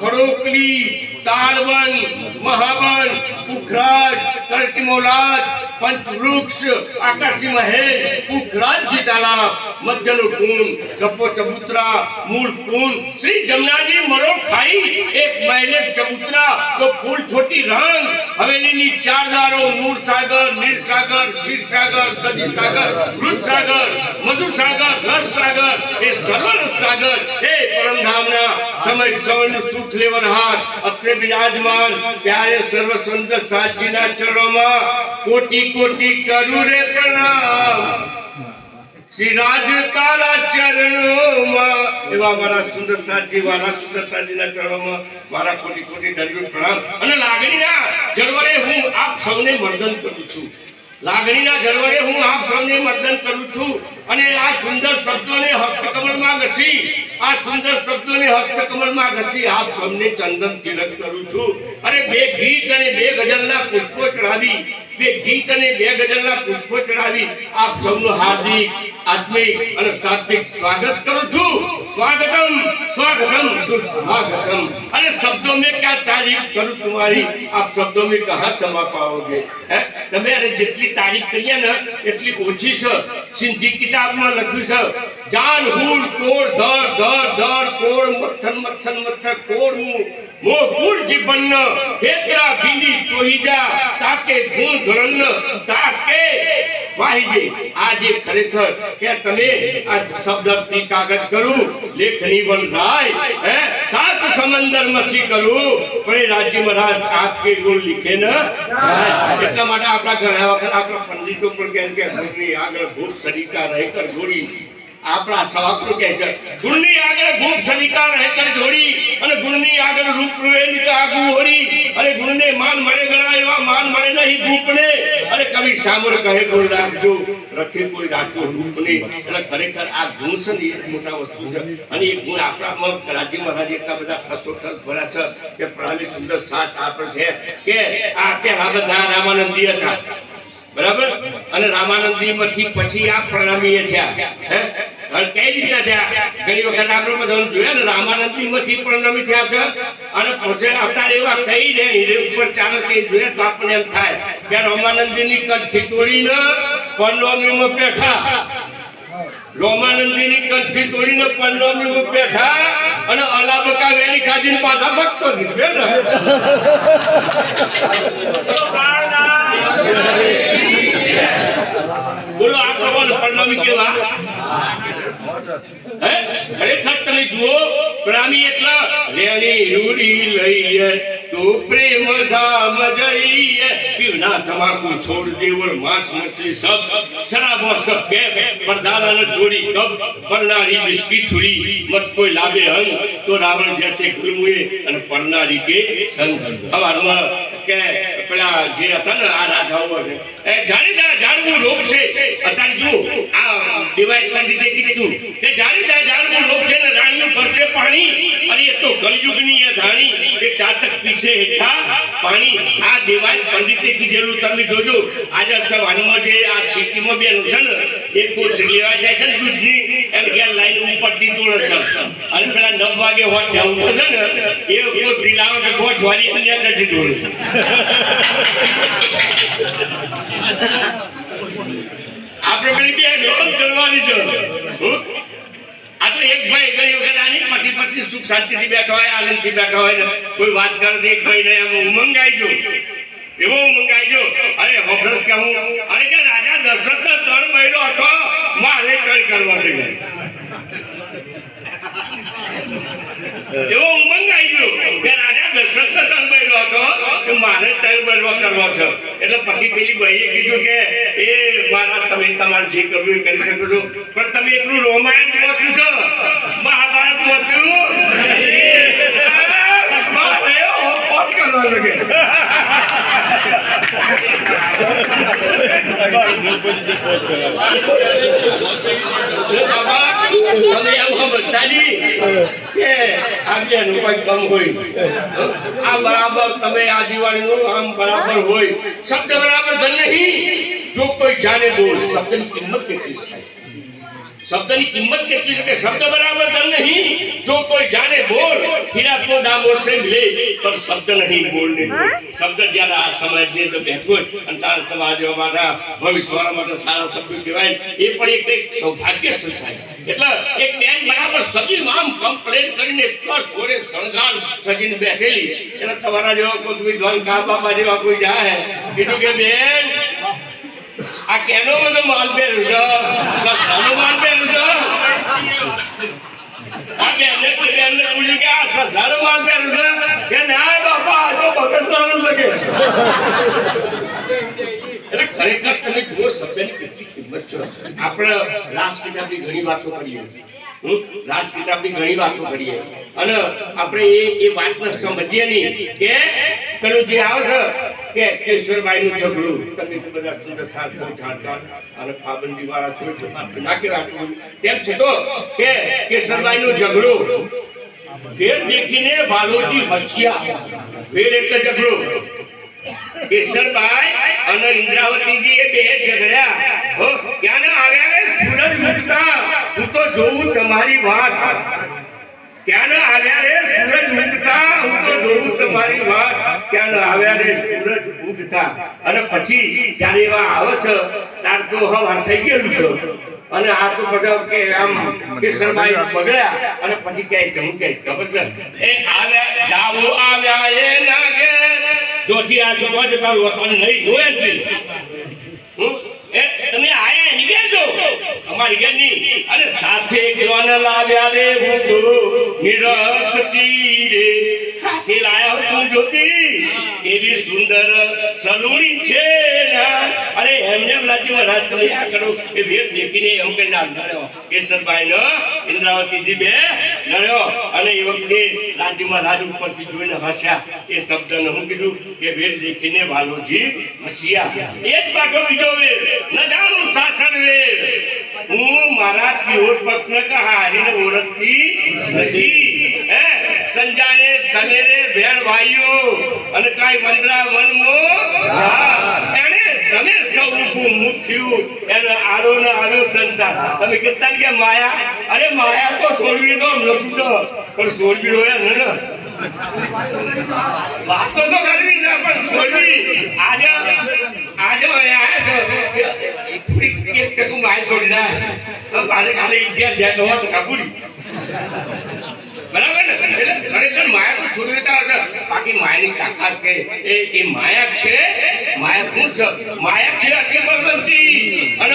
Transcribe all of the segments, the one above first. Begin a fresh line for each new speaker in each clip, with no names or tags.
खडोकली तालबन महाबन पुखराज कर्टिमोलाज पंचवृक्ष आकाशी महेल पुखराज जी तालाब મધ્યનો કુંડ ગપ્પો ચબુતરા, મૂળ કુંડ શ્રી જમનાજી મરો ખાઈ, એક મહેલે ચબુતરા, તો ફૂલ છોટી રંગ. હવેલીની ચાર દારો નૂર સાગર, નીર સાગર શીર સાગર, ગદી સાગર, વૃદ્ધ સાગર, મધુર સાગર, રસ સાગર, એ સર્વ રસ સાગર, એ પરમધામના સમય સમયનું સુખ લેવનહાર અત્રે બિરાજમાન, પ્યારે સર્વ સંત સાચીના ચરણોમાં કોટી કોટી કરું રે પ્રણામ. શ્રી રાજ તારા ચરણોમાં, એવા મારા સુંદર સાજી મારા સુંદર સાજીના ચરણોમાં મારા કોટી કોટી દંડ પ્રણામ. અને લાગણીના જળવડે હું આપ સૌને મર્દન કરું છું. લાગણીના જળવડે હું આપ સૌને મર્દન કરું છું. અને આ સુંદર શબ્દોને હસ્તકમળમાં ઘસી, આ સુંદર શબ્દોને હસ્તકમળમાં ઘસી આપ સૌને ચંદન તિલક કરું છું. અને બે ગીત અને બે ગઝલના પુષ્પો ચડાવી બે ગીત અને બે ગઝલના પુષ્પો ચડાવી આપ સૌનું હાર્દિક, આત્મિક અને સાત્વિક સ્વાગત કરું છું. સ્વાગતમ સ્વાગતમ, સુસ્વાગતમ. અને શબ્દો में क्या तारीफ करूं तुम्हारी आप शब्दों में कहाँ समा पाओगे હે? તમે અરે જેટલી તારીફ કરીએ ને એટલી ઓછી છે સિંધી કિતાબમાં લખ્યું છે જાન હુડ કોડ ધર ધર ધર કોડ મથન મથન મથન કોડ મુ મો ગુડ જીવન હેતરા ભીંડી તોહીજા તાકે ગુણ ગણન તાકે વાહિજે આજે ખરેખર કે તમે આ શબ્દથી કાગજ કરું, લેખની વનરાય હે, સાત સમંદર મસી કરું, પણ રાજ્ય મહારાજ આપકે ગુણ લીખે ન એટલા માટે આપણા ઘણા વખત આપણા પંડિતો પણ કહે કે આગળ ભૂત સરિતા રહે કર આપણા કહે છે ગુણની આગળ ગુપ સવિકાર રહેતર જોડી અને ગુણની આગળ રૂપ રૂએ નિત આગુ હોડી. અને ગુણને માન મળે ગણા એવા માન મળે નહીં ગુપને અને કવિ સામર કહે કોઈ રાખજો, રખે કોઈ રાખજો રૂપને એટલે ખરેખર આ ગુણ છે ને એ મોટા વસ્તુ છે. અને એ ગુણ આપણામાં રાજ્ય મહારાજ એટલા બધા ખસોખસ ભર્યા છે કે પ્રાણી સુંદર સાથ આપણે છે કે આ પહેલા બધા રામાનંદી હતા. બરાબર? અને રામાનંદી માંથી પછી આ પ્રણામીએ થયા. હે? અને કઈ રીતના ઘણી વખત આપણે બધા જોયા ને રામાનંદી માંથી પ્રણામી થયા છે. અને પછી અત્યારે એવા કઈ ઉપર ચાલે જોઈએ એમ થાય કે રામાનંદી ની કંઠી તોડીને પરણોમીમાં બેઠા. રોમાનંદીની કંઠી તોડીને પરણોમીમાં બેઠા અને અલાબકા વેલી ખાધીને પાછા ભક્તો બોલો, આ પ્રમાણે પરણામી કેવા? હે? ખરેખર તમે જુઓ, પ્રાણી એટલા લેણી રૂડી લઈએ, તો પ્રેમ ધામ જઈએ. પીવના તમાકુ છોડ દેવર માંસ મછલી સબ, શરાબો સબ કે પરદારાને ચોરી કબ પરનારી બિસ્કી છુરી, મત કોઈ લાવે હંગ, તો રાવણ જૈસે ગુલમુએ અને પરનારી કે સંગ હવારમાં કે પેલા જે હતા ને આ રાજાઓ એ જાણીતા જાણવું રોગ છે. અત્યારે જો આ દિવાય પંડિતે કીધું કે જાણીતા જાણવું લોક છે ને રાણીઓ ભરશે પાણી અરે એ તો કલયુગની એ ધાણી, એ ચાતક પીશે હેઠા પાણી. આ દેવાય પંડિતે કીધેલું, તમે જોજો, આજે સવારમાં જે આ સિટીમાં બેન છે ને, એ કોચ લેવા જાય છે ને દૂધની, એમ કે લાઈન ઉપરથી તોડે છે. અને પેલા નવ વાગે હોટ જવું છે ને, એ કોચ લાવે છે, ગોઠ વાળી એની અંદરથી તોડે છે. આપણે પેલી બેઠા હોય કોઈ વાત કરે એક ભાઈ નહીં એમ ઉમંગ આવી ગયો એવો ઉમંગ આવી અરે, હોભરસ કે હું? અરે રાજા દશરથનો ત્રણ મહિનો હતો. મારે ત્રણ કરવા છે? એવો ઉમંગ આવી ગયો કે રાજા દશરથનો ત્રણ મહિનો હતો કે મારે ત્રણ મહિનો કરવો છે એટલે પછી પેલી ભાઈએ કીધું કે એ મારા તમે તમારે જે કરવું એ કરી શકો છો પણ તમે એટલું રોમાયણ વાંચ્યું છો મહાભારત વાંચ્યું કરવા લાગે આ બરાબર તમે આ દિવાળીનું આમ બરાબર હોય. શબ્દ બરાબર ધન નહીં. જો કોઈ જાણે બોલ, શબ્દની કિંમત કેટલી છે? શબ્દની કિંમત કેટલી છે કે શબ્દ બરાબર ધન નહીં? જો કોઈ જાણે બોલ ફિરા કો દામો સે મિલે પર શબ્દ નહીં બોલને શબ્દ જ્યારે આ સમાજની તો બેઠો અને તાર સમાજ મારા ભવિષ્યવાળા માટે સારા શબ્દો કહેવાય એ પણ એક એક સૌભાગ્ય સંસાય એટલે એક બેન બરાબર સજી આમ કમ્પ્લેટ કરીને એટલા છોડે શણગાર સજીને બેઠેલી. એટલે તમારા જેવા કોઈ વિદ્વાન કા બાપા જેવા કોઈ જાય કીધું કે બેન આ કેનો બધો માલ પહેર્યો છે? સસ્તાનો માલ પહેર્યો છે? આ બેને બેનને પૂછ્યું કે આ સસ્તાનો માલ પહેર્યો છે? કે ના બાપા, આ તો બગસરાનો છે કે ખરેખર તમે જુઓ, સભ્યની કેટલી કિંમત છે. આપણે કિતાબની ઘણી વાતો કરીએ. હમ? રાસ કિતાબની ઘણી વાતો કરીએ. અને આપણે એ એ વાતને સમજીએ નહીં કે પેલું જે આવે છે કે કેશવરબાઈનું ઝઘડું. તમે બધા સુંદર શાસ્ત્રો જાણતા અને પાબંદી વાળા છો એટલે સાથે નાખી રાખવું. તેમ છતાં કે કેશવરબાઈનું ઝઘડું, ફેર દેખીને વાલોજી હસ્યા ફેર એટલે ઝઘડો. કેશરભાઈ અને ઇન્દ્રાવતીજી એ બે ઝઘડ્યા. હો ક્યાં આવ્યા ને સૂરજ ઉગતા હું તો જોઉં તમારી વાત. ક્યાં આવ્યા રે? અને પછી જ્યારે એવા આવે છે, તાર તો હવાર થઈ ગયેલું અને આ તો કે બગડ્યા. અને પછી કહે ખબર છે. આવ્યા જાવો આવ્યા એ જોથી આ જો તો તારું વતન નહીં નો એન્ટ્રી એ, તમે આયા જો અમારી ઘેરની અને સાથે કોણ લાવ્યા રે હું તો નિરખતી રે સાથે લાયા તું જોતી એવી સુંદર સલુણી છે અરે એમને એમ લાગ્યું મહારાજ તમે આ કરો. એ ભેટ દેખીને એમ કે ના લડ્યો કેશરભાઈ નો ઇન્દ્રાવતીજી બે લડ્યો અને એ વખતે રાજ્યમાં રાજ ઉપરથી જોઈને હસ્યા. એ શબ્દને હું કીધું કે વેર દેખીને વાલોજી હસ્યા. એ પાછો બીજો વેર. ન જાણું શાસન વેર. હું મારા કિહોર પક્ષને કહારીને ઓળખતી નથી. હે, સંજાને સમેરે ભેણ ભાઈઓ અને કાઈ વંદરા વનમો એને સમે સૌ મુખ્યું એને આડો ને આવ્યો સંસાર. તમે કહેતા કે, માયા અરે માયા તો છોડવી તો નથી તો? પણ છોડવી હોય ને ને. વાત તો કરવી છે, પણ છોડવી. આજે આજે આયા છો. થોડીક એક ટકું માય છોડી રહ્યા છે. હવે પાછે ઇન્ડિયા જાય તો કાબુરી એ એ છે માયા શું છે. માયા છે અતિ બળવંતી અને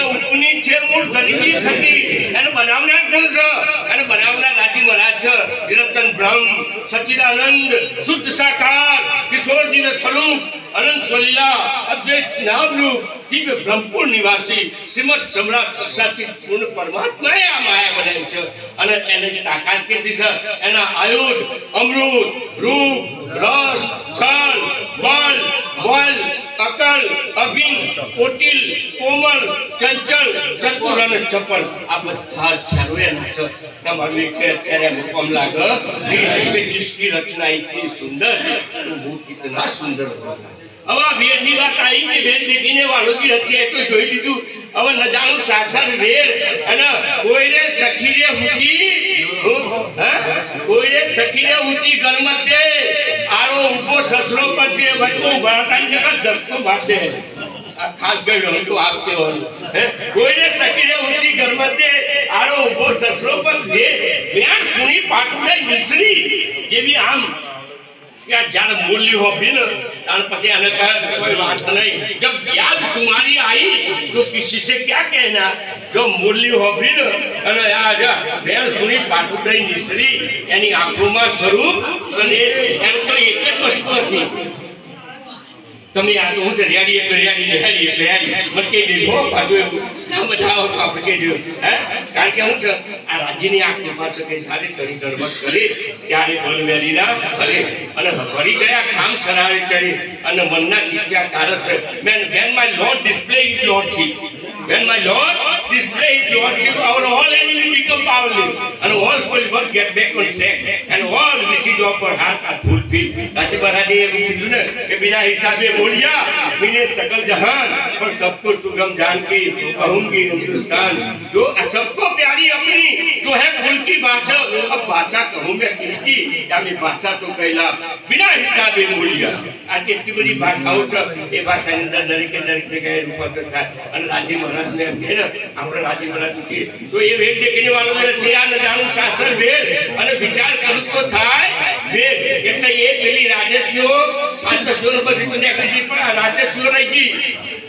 છે મૂળ ધનજી થતી એને બનાવનાર કોણ છે? એને બનાવનાર રાજી મહારાજ છે. નિરંતન બ્રહ્મ સચ્ચિદાનંદ શુદ્ધ સાકાર. કિશોર દિવ્ય સ્વરૂપ અનંત સલીલા અદ્વૈત નામરૂપ દિવ્ય બ્રહ્મપુર નિવાસી શ્રીમદ સમ્રાટ કક્ષાથી પૂર્ણ પરમાત્માએ આ માયા બનાવી છે. અને એની તાકાત કેટલી છે? એના આયુધ, અમૃત, રૂપ, રસ, છલ, બળ, બલ અકલ, અભિન, કોટિલ કોમલ ચંચલ ચતુર અને ચપલ. આ બધા છેલ્લે છે. તમારું એક અત્યારે હુકમ લાગે કે જિસકી રચના એટલી સુંદર હું કિતના સુંદર હોગા હવે આ વેરની વાત આવી કે વેર દેખીને વાળોજી હતી તો જોઈ લીધું. હવે ન જાણું સાક્ષાત વેર અને કોઈને સખીરે ઉતી કોઈને સખીરે ઉતી ગરમત દે સસરો પજે ભાઈ ઊભા થાય જગત ધક્કો મારતે ખાસ કરી હું તો આપતે હે? કોઈને સકીને હુતી ગરમતે આરો ઊભો સસરો પર જે બેન સુની પાટુડાઈ મિશ્રી જેવી આમ જ્યારે બોલી હોભી ને ત્યારે પછી એને કહે કોઈ વાત નહીં. જબ યાદ તુમારી આવી તો કિસી સે ક્યા કહેના જો મુરલી હોભી ને અને આ જ સુની પાટુદઈ નિસરી, એની આંખોમાં સ્વરૂપ, અને એમ તો એક જ વસ્તુ હતી તમે આ તો હું તો રેડી એટલે રેડી રેડી એટલે રેડી. મને કહી દેજો પાછું એવું. ના મજા આવે તો આપણે કહેજો હે? કારણ કે હું છે આ રાજ્યની આંખ પાસે કઈ સારી તરી ધરવટ કરી ત્યારે બળવેરી ના કરે અને ફરી ગયા કામ સરારે ચડી અને મનના ચીત્યા કારક છે man when my lord display is lordship when my lord display his lordship, our all all enemy become powerless અને all for work get back on all વોલ વિસીડો પર હાકા ફૂલફિલ કાચી બરાડી એમ કીધું ને કે બીજા હિસાબે બોલ્યા મિને સકલ જહાન પર સબકો સુગમ જાનકી કહુંગી હિન્દુસ્તાન. જો સબકો પ્યારી અપની अपनी जो है कुल की भाषा अब भाषा कहूँ मैं किनकी या मैं भाषा तो कहला बिना हिसाबे बोलिया આ કેટલી બધી ભાષાઓ છે એ ભાષાની અંદર દરેકે દરેક જગ્યાએ રૂપાંતર થાય અને રાજી મહારાજને એમ કહે ને આપણે રાજી મહારાજ કહીએ તો એ વેદ દેખીને વાળો છે આ ન જાણું શાસ્ત્ર વેદ અને વિચાર કરું તો થાય વેદ એટલે એ પેલી રાજસ્યો શાસ્ત્રીઓ બધી મને કીધી પણ આ રાજસ્યો નહીં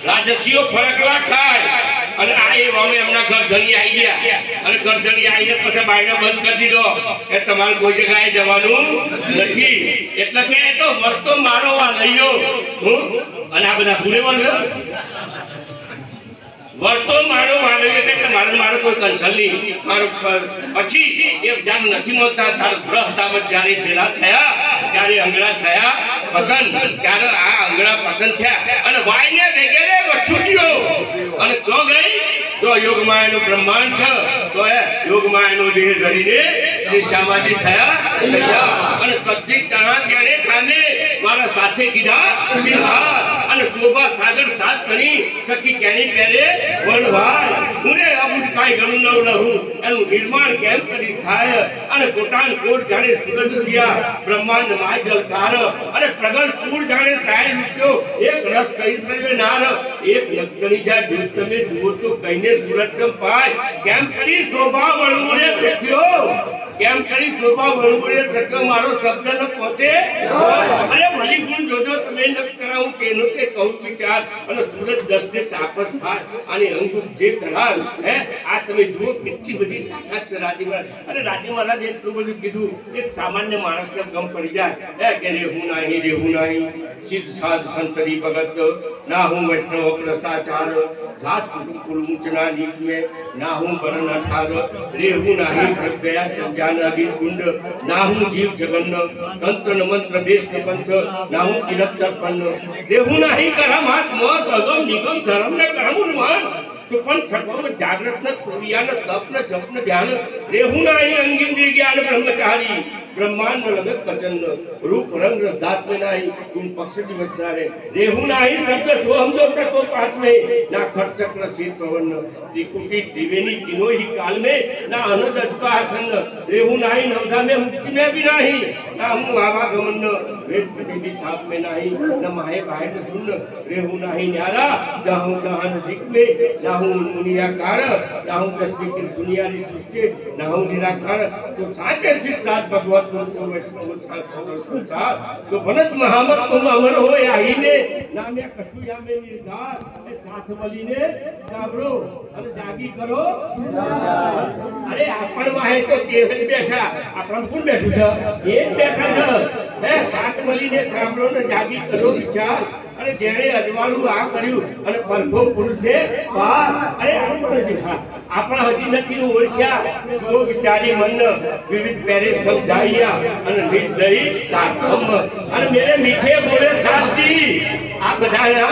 રાજસ્યો ફરકલા ખાય અને આ એ વામે એમના ઘર ધણી આવી ગયા. અને ઘર ધણી આવીને પછી બાયણો બંધ કરી દીધો. કે તમારે કોઈ જગ્યાએ જવાનું નથી. એટલે કે તો વર્તો મારો આ લઈયો હું? અને આ બધા ભૂલે વળશે વર્તો મારો માનો કે મારો મારો કોઈ કંસલ નહીં. મારો પછી એ જાણ નથી મળતા, તાર ગ્રહ તામત જ્યારે ભેલા થયા ત્યારે અંગડા થયા, પતન. ત્યારે આ અંગડા પતન થયા. અને વાયને વગેરે વછુટ્યો અને તો ગઈ, તો યોગમાયાનું બ્રહ્માંડ છે, તો એ યોગમાયાનો દેહ ધરીને શ્રી શ્યામાજી થયા. અને કચ્છી તણા ત્યારે ખાને મારા સાથે કીધા સિંહાર અને શોભા સાગર સાત કરી સખી કેની પહેરે વનવાય. હું ને અબુજ કાંઈ ગણું નવ લહું એનું નિર્માણ કેમ કરી થાય? અને કોટાન કોટ જાણે સુગંધ થયા બ્રહ્માંડ માય જલકાર અને પ્રગટ કુળ જાણે સાય લૂટ્યો એક રસ કહી સર્વે નાર. એક નગની જા જો તમે જુઓ તો કઈને સુરત પાય. કેમ કરી શોભા વળમુરે થયો એમ કરી શોભા વણગુડે થતો મારો શબ્દ ન પહોંચે? અરે ભલી ગુણ જોજો, તમે ન કરાવું તેનો તે કહું વિચાર. અને સુરત દસને તાપસ થાય અને અંગુપ જે કરાલ હે, આ તમે જુઓ કેટલી બધી તાકાત છે રાજી મહારાજ અરે રાજી એટલું બધું કીધું, એક સામાન્ય માણસને ગમ પડી જાય. હે કે રેહું નહીં રેહું નહીં. સિદ્ધ સાધ સંતરી ભગત ના હું વૈષ્ણવ પ્રસાચાર. જાત કુટુંબ કુલ ઊંચના નીચ મેં ના હું બરણ અઠાર રેહું નહીં ગયા સમજા જાગૃત ના હું ને પંથ ના હું તિલક તર્પણ. દેહું નહીં કરમ ને જપ ન, ધ્યાન રેહું નહીં અંગિન જ્ઞાન બ્રહ્મચારી. ब्रह्मांड लगत वचन रूप, रंग धात में नाही, तुम पक्ष नारे रेहू नाही, शब्द सो हम जो तको पात में। ना खट चक्र शीत पवन त्रिकुटी, त्रिवेणी तीनों ही काल में। ना अनद आसन रेहू नाही, नवधा में मुक्ति में भी नहीं। ना हूँ आवागमन, वेद भी थाप में नहीं। न माहे बाहे न सुन रेहू नाही न्यारा। जाहूँ जहाँ नजीक में, ना हूँ मुनियाकार ना दस की सृष्टि। ना हूँ निराकार। तो साचे सिद्धार्थ भगवत અને જાગી કરો. અરે આપણ વાહે તો બેઠા. આપણ કોણ બેઠું છે? એ બેઠા છે. હે, સાથ મળીને ને જાગી કરો વિચાર. અને જેણે અજવાળું આ કર્યું અને પરભો પુરુષે પાર અરે આપણા હજી નથી ઓળખ્યા. જો વિચારી મન વિવિધ પેરે સમજાવ્યા અને નિજ દઈ તાકમ અને મેરે મીઠે બોલે સાચી આ બધા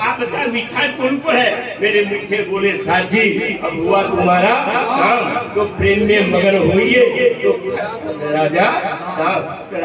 આ બધા મીઠા કોણ પડે મેરે મીઠે બોલે સાચી અબ હુઆ તુમારા કામ તો પ્રેમ મે મગન હોઈએ, તો રાજા